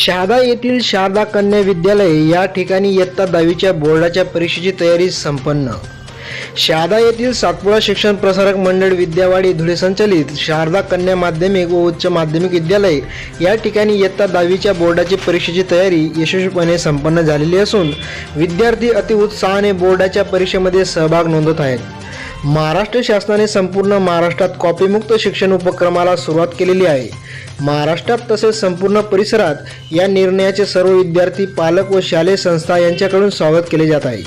शहादा येथील शारदा कन्या विद्यालय या ठिकाणी इयत्ता दहावीच्या बोर्डाच्या परीक्षेची तयारी संपन्न. शहादा येथील सातपुडा शिक्षण प्रसारक मंडळ विद्यावाडी धुळे संचलित शारदा कन्या माध्यमिक व उच्च माध्यमिक विद्यालय या ठिकाणी इयत्ता दहावीच्या बोर्डाची परीक्षेची तयारी यशस्वीपणे संपन्न झालेली असून विद्यार्थी अतिउत्साहाने बोर्डाच्या परीक्षेमध्ये सहभाग नोंदवत आहेत. महाराष्ट्र शासनाने संपूर्ण महाराष्ट्रात कॉपीमुक्त शिक्षण उपक्रमाला सुरुवात केलेली आहे. महाराष्ट्रात तसेच संपूर्ण परिसरात या निर्णयाचे सर्व विद्यार्थी पालक व शालेय संस्था यांच्याकडून स्वागत केले जात आहे.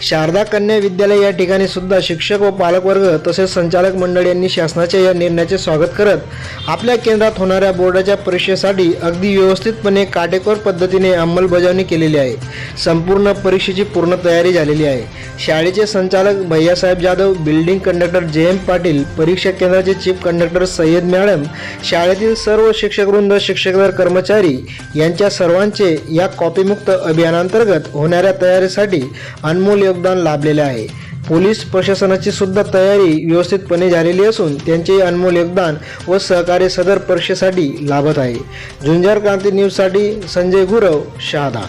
शारदा कन्या विद्यालय या ठिकाणी सुद्धा शिक्षक व पालकवर्ग तसेच संचालक मंडळ यांनी शासनाच्या या निर्णयाचे स्वागत करत आपल्या केंद्रात होणाऱ्या बोर्डाच्या परीक्षेसाठी अगदी व्यवस्थितपणे काटेकोर पद्धतीने अंमलबजावणी केलेली आहे. संपूर्ण परीक्षेची पूर्ण तयारी झालेली आहे. शाळेचे संचालक Bhaiyasaheb Jadhav building conductor J M Patil परीक्षा केंद्राचे चीफ कंडक्टर सय्यद मॅडम शाळेतील सर्व शिक्षकवृंद शिक्षकदार कर्मचारी यांच्या सर्वांचे या कॉपीमुक्त अभियानांतर्गत होणाऱ्या तयारीसाठी अनमोल योगदान लाभलेले आहे. पोलीस प्रशासनाची सुद्धा तयारी व्यवस्थितपणे झालेली असून त्यांचे अनमोल योगदान व सहकार्य सदर परीक्षेसाठी लाभत आहे. झुंजार क्रांती न्यूजसाठी संजय गुरव शहादा.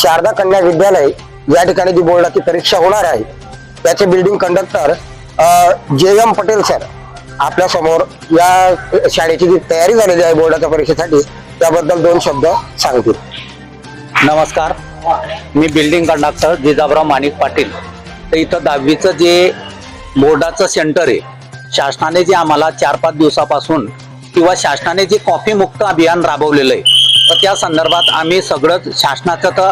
शारदा कन्या विद्यालय या ठिकाणी जी बोर्डाची परीक्षा होणार आहे त्याचे building conductor J M Patel sir आपल्यासमोर या शाळेची जी तयारी झालेली आहे बोर्डाच्या परीक्षेसाठी त्याबद्दल दोन शब्द सांगतील. नमस्कार. मी बिल्डिंग कंडक्टर जिजाबराव माणिक पाटील. तर इथं दहावीचं जे बोर्डाचं सेंटर आहे शासनाने जे आम्हाला चार पाच दिवसापासून किंवा शासनाने जे कॉफी मुक्त अभियान राबवलेलं आहे तर त्या संदर्भात आम्ही सगळं शासनाचं तर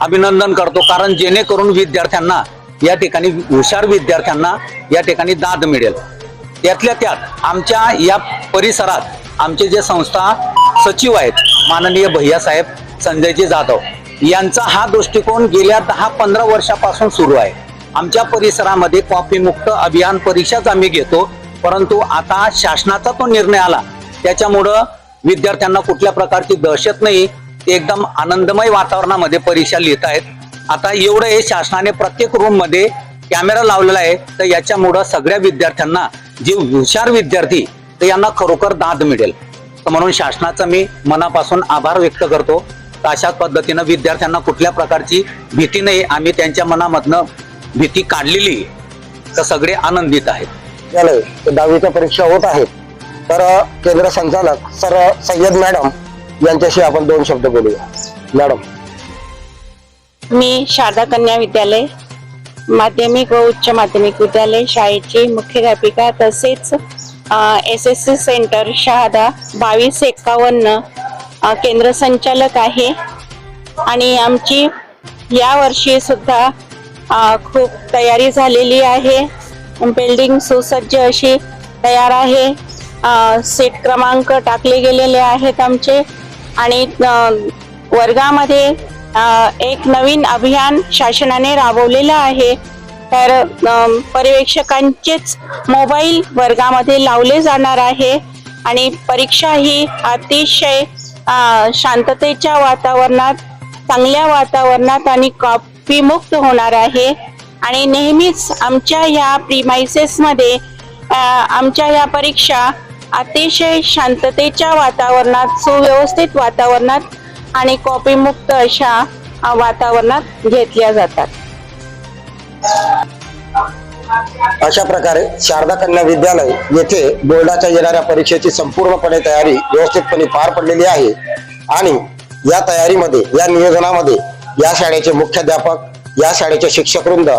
अभिनंदन करतो. कारण जेणेकरून विद्यार्थ्यांना या ठिकाणी हुशार विद्यार्थ्यांना या ठिकाणी दाद मिळेल. त्यातल्या त्यात आमच्या या परिसरात आमचे जे संस्था सचिव आहेत माननीय भैयासाहेब संजयजी जाधव यांचा हा दृष्टिकोन गेल्या दहा पंधरा वर्षापासून सुरू आहे. आमच्या परिसरामध्ये कॉपी मुक्त अभियान परीक्षाच आम्ही घेतो परंतु आता शासनाचा तो निर्णय आला. त्याच्यामुळं विद्यार्थ्यांना कुठल्या प्रकारची दहशत नाही एकदम आनंदमय वातावरणामध्ये परीक्षा लिहित आहेत. आता एवढं हे शासनाने प्रत्येक रूममध्ये कॅमेरा लावलेला आहे तर याच्यामुळं सगळ्या विद्यार्थ्यांना जे हुशार विद्यार्थी तर यांना खरोखर दाद मिळेल. तर म्हणून शासनाचा मी मनापासून आभार व्यक्त करतो. तर अशाच पद्धतीनं विद्यार्थ्यांना कुठल्या प्रकारची भीती नाही आम्ही त्यांच्या मनामधनं भीती काढलेली आहे. तर सगळे आनंदित आहेत. विद्यालय दहावीच्या परीक्षा होत आहेत. तर केंद्र संचालक सर सय्यद मॅडम यांच्याशी आपण दोन शब्द बोलूया. मॅडम. मी शारदा कन्या विद्यालय माध्यमिक व उच्च माध्यमिक विद्यालय शाळेची मुख्याध्यापिका तसेच S S C centre Shahada बावीस एकावन्न केंद्र संचालक आहे. आणि आमची या वर्षी सुद्धा खूप तयारी झालेली आहे. बिल्डिंग सुसज्ज अशी तयार आहे. सीट क्रमांक टाकले गेलेले आहेत आमचे. आणि वर्गामध्ये एक नवीन अभियान शासनाने राबवलेलं आहे. तर पर्यवेक्षकांचेच मोबाईल वर्गामध्ये लावले जाणार आहे. आणि परीक्षा ही अतिशय शांततेच्या वातावरणात चांगल्या वातावरणात आणि कॉपीमुक्त होणार आहे. आणि नेहमीच आमच्या ह्या प्रिमायसेसमध्ये आमच्या ह्या परीक्षा अतिशय शांततेच्या वातावरणात सुव्यवस्थित वातावरणात आणि कॉपीमुक्त अशा वातावरणात घेतल्या जातात. अशा प्रकारे शारदा कन्या विद्यालय येथे बोर्डाच्या येणाऱ्या परीक्षेची संपूर्णपणे तयारी व्यवस्थितपणे पार पडलेली आहे. आणि या तयारीमध्ये या नियोजनामध्ये या शाळेचे मुख्याध्यापक या शाळेचे शिक्षक वृंद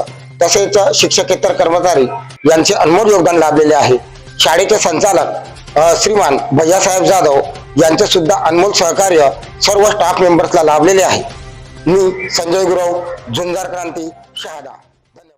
तसेच शिक्षकेतर कर्मचारी यांचे अनमोल योगदान लाभलेले आहे. शाळेचे संचालक श्रीमान भैयासाहेब जाधव यांचे सुद्धा अनमोल सहकार्य सर्व स्टाफ मेंबर्सला लाभलेले आहे. मी संजय गुरव झुंजार क्रांती शहादा.